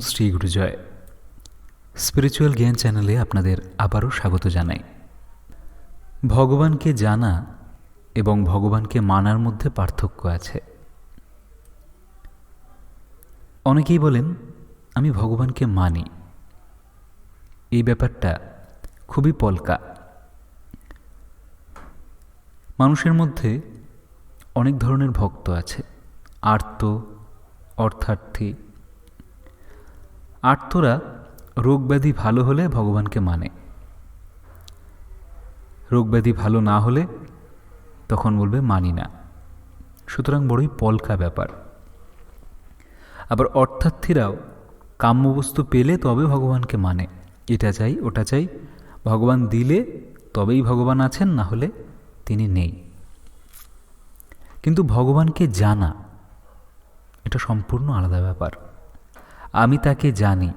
Shri গুরুজয় spiritual জ্ঞান চ্যানেলে আপনাদের আবারও স্বাগত জানাই। ভগবানকে জানা এবং ভগবানকে মানার মধ্যে পার্থক্য আছে। অনেকেই বলেন, আমি ভগবানকে মানি। এই ব্যাপারটা খুবই পলকা। মানুষের মধ্যে অনেক ধরনের ভক্ত আছে। আর্ত, অর্থার্থী আর্তরা রোগব্যাধি ভালো হলে ভগবানকে মানে। রোগব্যাধি ভালো না হলে তখন বলবে মানি না। সুতরাং বড়ই পলকা ব্যাপার। আবার অর্থার্থীরাও কাম্যবস্তু পেলে তবে ভগবানকে মানে। এটা চাই, ওটা চাই, ভগবান দিলে তবেই ভগবান আছেন, না হলে তিনি নেই। কিন্তু ভগবানকে জানা, এটা সম্পূর্ণ আলাদা ব্যাপার। আমি তাকে জানি।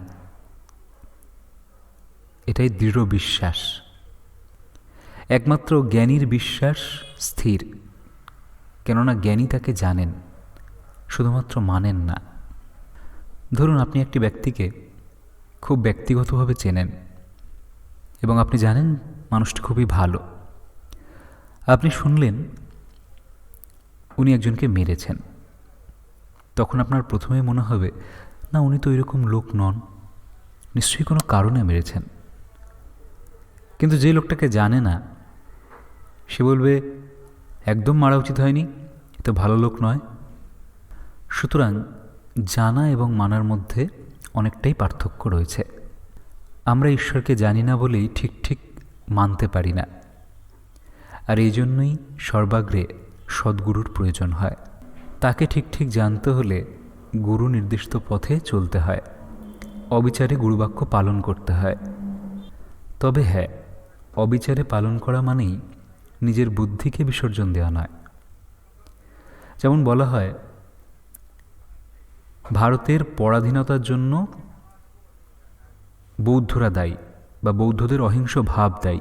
এটাই দৃঢ় বিশ্বাস। একমাত্র জ্ঞানীর বিশ্বাস স্থির, কেননা জ্ঞানী তাকে জানেন, শুধুমাত্র মানেন না। ধরুন আপনি একটি ব্যক্তিকে খুব ব্যক্তিগতভাবে চেনেন এবং আপনি জানেন মানুষটি খুবই ভালো। আপনি শুনলেন, উনি একজনকে মেরেছেন। তখন আপনার প্রথমে মনে হবে না উনি তো এরকম লোক নন। নিশ্চয়ই কোনো কারণে মেরেছেন। কিন্তু যে লোকটাকে জানে না, সে বলবে, একদম মারা উচিত হয়নি, এ তো ভালো লোক নয়। সুতরাং জানা এবং মানার মধ্যে অনেকটাই পার্থক্য রয়েছে। আমরা ঈশ্বরকে জানি না বলেই ঠিক ঠিক মানতে পারি না। আর এই জন্যই সর্বাগ্রে সদ্গুরুর প্রয়োজন হয়। তাকে ঠিক ঠিক জানতে হলে গুরু নির্দিষ্ট পথে চলতে হয়। অবিচারে গুরুবাক্য পালন করতে হয়। তবে হ্যাঁ অবিচারে পালন করা মানেই নিজের বুদ্ধিকে বিসর্জন দেওয়া নয়। যেমন বলা হয়, ভারতের পরাধীনতার জন্য বৌদ্ধরা দায়ী বা বৌদ্ধদের অহিংস ভাব দায়ী।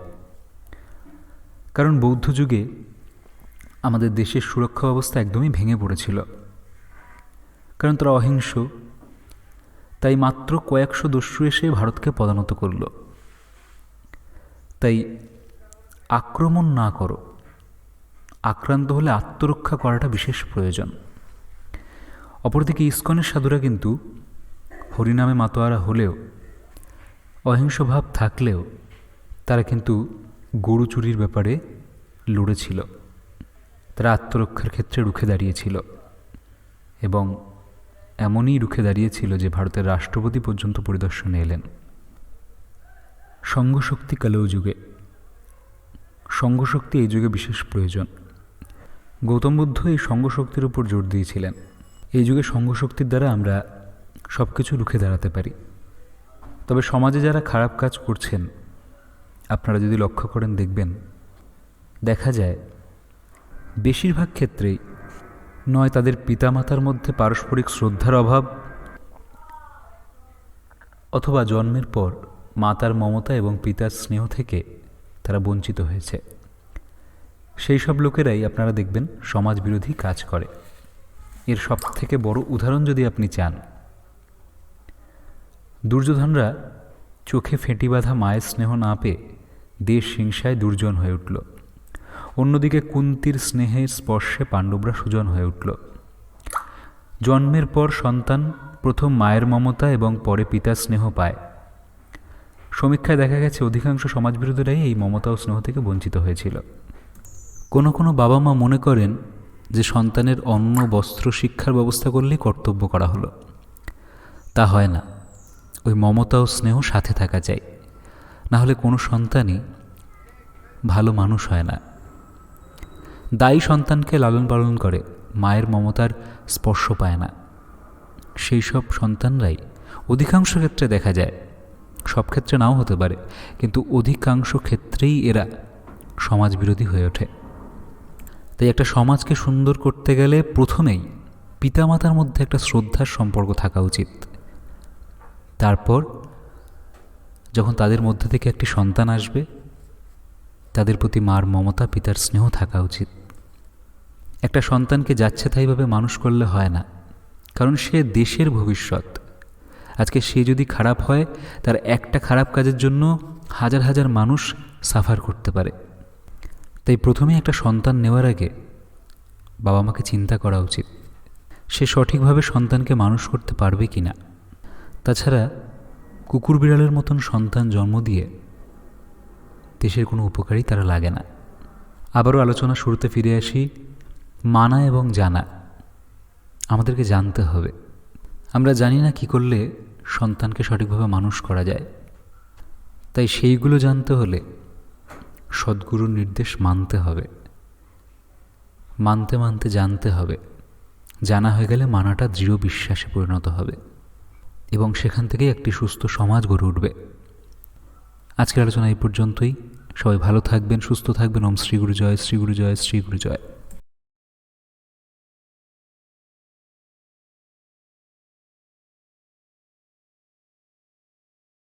কারণ বৌদ্ধ যুগে আমাদের দেশের সুরক্ষা ব্যবস্থা একদমই ভেঙে পড়েছিল। কারণ তারা অহিংস, তাই মাত্র কয়েকশো দস্যু এসে ভারতকে পদানত করল। তাই আক্রমণ না করো, আক্রান্ত হলে আত্মরক্ষা করাটা বিশেষ প্রয়োজন। অপরদিকে ইস্কনের সাধুরা কিন্তু হরিনামে মাতোয়ারা হলেও, অহিংস ভাব থাকলেও তারা কিন্তু গরু চুরির ব্যাপারে লড়েছিল। তারা আত্মরক্ষার ক্ষেত্রে রুখে দাঁড়িয়েছিল এবং এমনই রুখে দাঁড়িয়েছিল যে ভারতের রাষ্ট্রপতি পর্যন্ত পরিদর্শনে এলেন। সঙ্গশক্তি কালেও যুগে, সঙ্গশক্তি এই যুগে বিশেষ প্রয়োজন। গৌতম বুদ্ধ এই সঙ্গশক্তির উপর জোর দিয়েছিলেন। এই যুগে সঙ্গশক্তির দ্বারা আমরা সব কিছু রুখে দাঁড়াতে পারি। তবে সমাজে যারা খারাপ কাজ করছেন, আপনারা যদি লক্ষ্য করেন, দেখবেন, দেখা যায়, বেশিরভাগ ক্ষেত্রেই নয় তাদের পিতামাতার মধ্যে পারস্পরিক শ্রদ্ধার অভাব, অথবা জন্মের পর মাতার মমতা এবং পিতার স্নেহ থেকে তারা বঞ্চিত হয়েছে। সেই সব লোকেরাই আপনারা দেখবেন সমাজ বিরোধী কাজ করে। এর সব থেকে বড় উদাহরণ যদি আপনি চান, দুর্যোধনরা চোখে ফেঁটি বাঁধা মায়ের স্নেহ না পেয়ে দেশ হিংসায় দুর্জন হয়ে উঠল। অন্যদিকে কুন্তির স্নেহের স্পর্শে পাণ্ডবরা সুজন হয়ে উঠল। জন্মের পর সন্তান, প্রথম মায়ের মমতা এবং পরে পিতার স্নেহ পায়। সমীক্ষায় দেখা গেছে, অধিকাংশ সমাজবিরোধীরাই এই মমতা ও স্নেহ থেকে বঞ্চিত হয়েছিল। কোনো কোনো বাবা মা মনে করেন যে সন্তানের অন্ন, বস্ত্র, শিক্ষার ব্যবস্থা করলেই কর্তব্য করা হলো। তা হয় না। ওই মমতা ও স্নেহ সাথে থাকা চাই। না হলে কোনো সন্তানই ভালো মানুষ হয় না। দায়ী সন্তানকে লালন পালন করে, মায়ের মমতার স্পর্শ পায় না। সেই সব সন্তানরাই অধিকাংশ ক্ষেত্রে দেখা যায়, সব ক্ষেত্রে নাও হতে পারে, কিন্তু অধিকাংশ ক্ষেত্রেই এরা সমাজবিরোধী হয়ে ওঠে। তাই একটা সমাজকে সুন্দর করতে গেলে প্রথমেই পিতামাতার মধ্যে একটা শ্রদ্ধার সম্পর্ক থাকা উচিত। তারপর যখন তাদের মধ্যে থেকে একটি সন্তান আসবে, তাদের প্রতি মার মমতা, পিতার স্নেহ থাকা উচিত। একটা সন্তানকে যাচ্ছে তাইভাবে মানুষ করলে হয় না, কারণ সে দেশের ভবিষ্যৎ। আজকে সে যদি খারাপ হয়, তার একটা খারাপ কাজের জন্য হাজার হাজার মানুষ সাফার করতে পারে। তাই প্রথমে একটা সন্তান নেওয়ার আগে বাবা মাকে চিন্তা করা উচিত, সে সঠিকভাবে সন্তানকে মানুষ করতে পারবে কি না। তাছাড়া কুকুর বিড়ালের মতন সন্তান জন্ম দিয়ে দেশের কোনো উপকারই তারা লাগে না। আবারও আলোচনা শুরুতে ফিরে আসি মানা এবং জানা, আমাদেরকে জানতে হবে। আমরা জানি না কি করলে সন্তানকে সঠিকভাবে মানুষ করা যায়। তাই সেইগুলো জানতে হলে সদ্গুরুর নির্দেশ মানতে হবে। মানতে মানতে জানতে হবে। জানা হয়ে গেলে মানাটা দৃঢ় বিশ্বাসে পরিণত হবে এবং সেখান থেকে একটি সুস্থ সমাজ গড়ে উঠবে। আজকের আলোচনা এই পর্যন্তই। সবাই ভালো থাকবেন, সুস্থ থাকবেন। ওম শ্রী জয়, শ্রী গুরু জয়, শ্রী গুরু জয়।